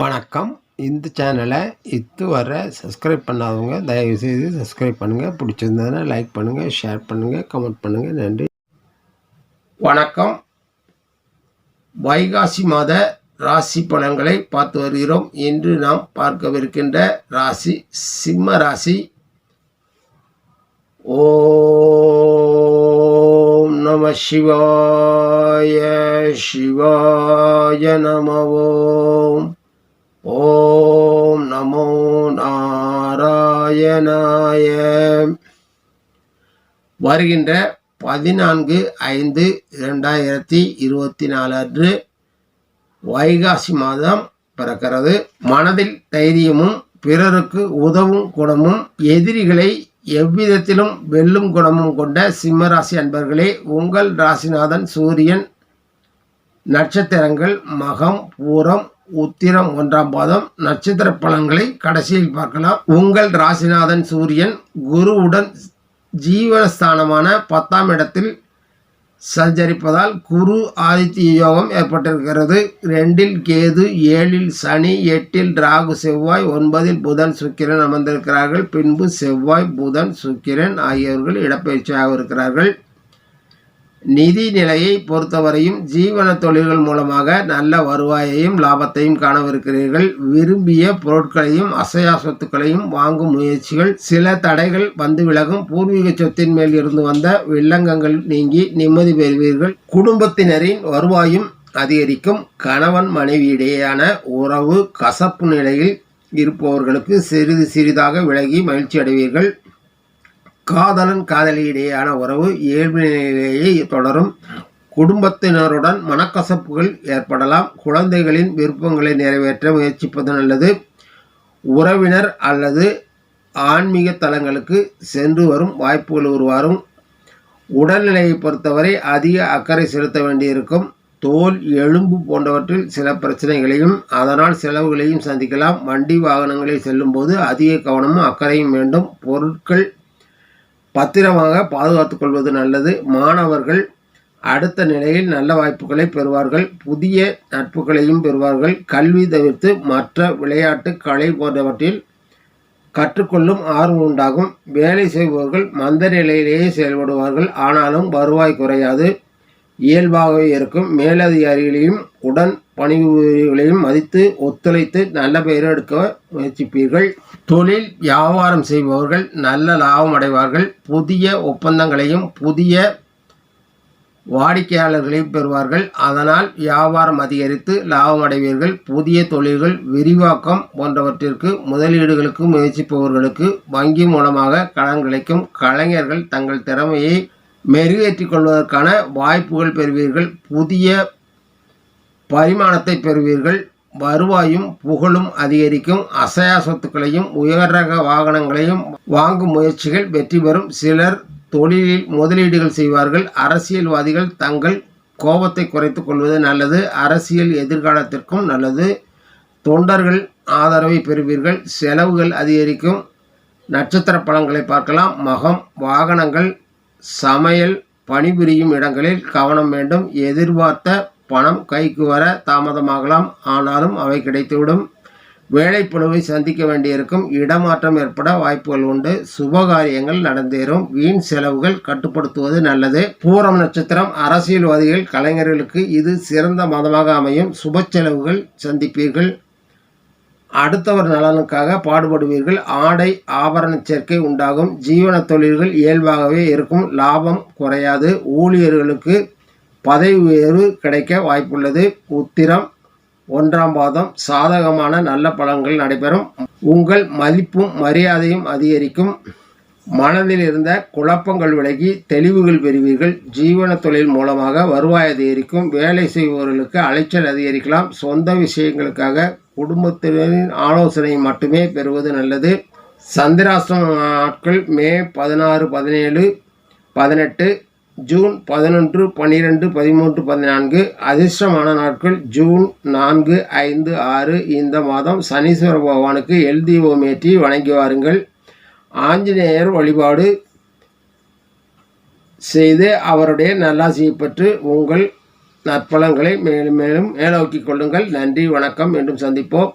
வணக்கம். இந்த சேனலை இதுவரை சப்ஸ்கிரைப் பண்ணாதவங்க தயவுசெய்து சப்ஸ்கிரைப் பண்ணுங்கள் பிடிச்சிருந்ததுன்னா லைக் பண்ணுங்கள் ஷேர் பண்ணுங்கள் கமெண்ட் பண்ணுங்கள் நன்றி. வணக்கம். வைகாசி மாத ராசி பலன்களை பார்த்து வருகிறோம். இன்று நாம் பார்க்கவிருக்கின்ற ராசி சிம்ம ராசி. ஓம் நம சிவாய சிவாய நம ஓம் நமோ நாராயணாய. வருகின்ற பதினான்கு ஐந்து இரண்டாயிரத்தி இருபத்தி நாலு அன்று வைகாசி மாதம் பிறக்கிறது. மனதில் தைரியமும் பிறருக்கு உதவும் குணமும் எதிரிகளை எவ்விதத்திலும் வெல்லும் குணமும் கொண்ட சிம்மராசி அன்பர்களே உங்கள் ராசிநாதன் சூரியன் நட்சத்திரங்கள் மகம் பூரம் உத்திரம் ஒன்றாம் பாதம். நட்சத்திர பலன்களை கடைசியில் பார்க்கலாம். உங்கள் ராசிநாதன் சூரியன் குருவுடன் ஜீவனஸ்தானமான பத்தாம் இடத்தில் சஞ்சரிப்பதால் குரு ஆதித்ய யோகம் ஏற்பட்டிருக்கிறது. ரெண்டில் கேது ஏழில் சனி எட்டில் ராகு செவ்வாய் ஒன்பதில் புதன் சுக்கிரன் அமர்ந்திருக்கிறார்கள். பின்பு செவ்வாய் புதன் சுக்கிரன் ஆகியோர்கள் இடப்பெயர்ச்சியாக இருக்கிறார்கள். நிதி நிலையை பொறுத்தவரையும் ஜீவன தொழில்கள் மூலமாக நல்ல வருவாயையும் லாபத்தையும் காணவிருக்கிறீர்கள். விரும்பிய பொருட்களையும் அசையா சொத்துக்களையும் வாங்கும் முயற்சிகள் சில தடைகள் வந்து விலகும். பூர்வீக சொத்தின் மேல் இருந்து வந்த வில்லங்கங்கள் நீங்கி நிம்மதி பெறுவீர்கள். குடும்பத்தினரின் வருவாயும் அதிகரிக்கும். கணவன் மனைவியிடையேயான உறவு கசப்பு நிலையில் இருப்பவர்களுக்கு சிறிது சிறிதாக விலகி மகிழ்ச்சி அடைவீர்கள் காதலன் காதலியிடையேயான உறவு இயல்பு நிலையிலேயே தொடரும். குடும்பத்தினருடன் மனக்கசப்புகள் ஏற்படலாம். குழந்தைகளின் விருப்பங்களை நிறைவேற்ற முயற்சிப்பது நல்லது. உறவினர் அல்லது ஆன்மீக தலங்களுக்கு சென்று வரும் வாய்ப்புகள் உருவாரும் உடல்நிலையை பொறுத்தவரை அதிக அக்கறை செலுத்த வேண்டியிருக்கும். தோல் எலும்பு போன்றவற்றில் சில பிரச்சனைகளையும் அதனால் செலவுகளையும் சந்திக்கலாம். வண்டி வாகனங்களில் செல்லும்போது அதிக கவனமும் அக்கறையும் வேண்டும். பொருட்கள் பத்திரமாக பாதுகாத்து கொள்வது நல்லது. மாணவர்கள் அடுத்த நிலையில் நல்ல வாய்ப்புகளை பெறுவார்கள். புதிய நட்புகளையும் பெறுவார்கள். கல்வி தவிர்த்து மற்ற விளையாட்டு கலை போன்றவற்றில் கற்றுக்கொள்ளும் ஆர்வம் உண்டாகும். வேலை செய்பவர்கள் மந்த நிலையிலேயே செயல்படுவார்கள். ஆனாலும் வருவாய் குறையாது. இயல்பாகவே இருக்கும். மேலதிகாரிகளையும் உடன் பணிபுரிகளையும் மதித்து ஒத்துழைத்து நல்ல பெயர் எடுக்க முயற்சிப்பீர்கள். தொழில் வியாபாரம் செய்பவர்கள் நல்ல லாபம் அடைவார்கள். புதிய ஒப்பந்தங்களையும் புதிய வாடிக்கையாளர்களையும் பெறுவார்கள். அதனால் வியாபாரம் அதிகரித்து லாபம் அடைவீர்கள். புதிய தொழில்கள் விரிவாக்கம் போன்றவற்றிற்கு முதலீடுகளுக்கு முயற்சிப்பவர்களுக்கு வங்கி மூலமாக கடன் கிடைக்கும். கலைஞர்கள் தங்கள் திறமையை மெருகேற்றிக் கொள்வதற்கான வாய்ப்புகள் பெறுவீர்கள். புதிய பரிமாணத்தை பெறுவீர்கள். வருவாயும் புகழும் அதிகரிக்கும். அசையா சொத்துக்களையும் உயர் ரக வாகனங்களையும் வாங்கும் முயற்சிகள் வெற்றி பெறும். சிலர் தொழிலில் முதலீடுகள் செய்வார்கள். அரசியல்வாதிகள் தங்கள் கோபத்தை குறைத்து கொள்வது நல்லது. அரசியல் எதிர்காலத்திற்கும் நல்லது. தொண்டர்கள் ஆதரவை பெறுவீர்கள். செலவுகள் அதிகரிக்கும். நட்சத்திர பழங்களை பார்க்கலாம். மகம் வாகனங்கள் சமையல் பணிபுரியும் இடங்களில் கவனம் வேண்டும். எதிர்பார்த்த பணம் கைக்கு வர தாமதமாகலாம். ஆனாலும் அவை கிடைத்துவிடும். வேலைப்பழுவை சந்திக்க வேண்டியிருக்கும். இடமாற்றம் ஏற்பட வாய்ப்புகள் உண்டு. சுபகாரியங்கள் நடந்தேறும். வீண் செலவுகள் கட்டுப்படுத்துவது நல்லது. பூரம் நட்சத்திரம் அரசியல்வாதிகள் கலைஞர்களுக்கு இது சிறந்த மதமாக அமையும். சுப செலவுகள் சந்திப்பீர்கள். அடுத்தவர் நலனுக்காக பாடுபடுவீர்கள். ஆடை ஆபரண சேர்க்கை உண்டாகும். ஜீவன தொழில்கள் இயல்பாகவே இருக்கும். லாபம் குறையாது. ஊழியர்களுக்கு பதவி உயர்வு கிடைக்க வாய்ப்புள்ளது. உத்திரம் ஒன்றாம் பாதம். சாதகமான நல்ல பலன்கள் நடைபெறும். உங்கள் மதிப்பும் மரியாதையும் அதிகரிக்கும். மனதில் இருந்த குழப்பங்கள் விலகி தெளிவுகள் பெறுவீர்கள். ஜீவன தொழில் மூலமாக வருவாய் அதிகரிக்கும். வேலை செய்பவர்களுக்கு அலைச்சல் அதிகரிக்கலாம். சொந்த விஷயங்களுக்காக குடும்பத்தினரின் ஆலோசனை மட்டுமே பெறுவது நல்லது. சந்திராசிரம நாட்கள் மே பதினாறு பதினேழு பதினெட்டு ஜூன் பதினொன்று பன்னிரெண்டு பதிமூன்று பதினான்கு அதிர்ஷ்டமான நாட்கள். ஜூன் நான்கு ஐந்து ஆறு இந்த மாதம் சனீஸ்வர பகவானுக்கு எல் தீபம் ஏற்றி வணங்கி வாருங்கள். ஆஞ்சநேயர் வழிபாடு செய்து அவருடைய நல்லாசியை பெற்று உங்கள் நற்பலன்களை மேலும் மேலும் மேலோக்கிக் கொள்ளுங்கள். நன்றி வணக்கம். மீண்டும் சந்திப்போம்.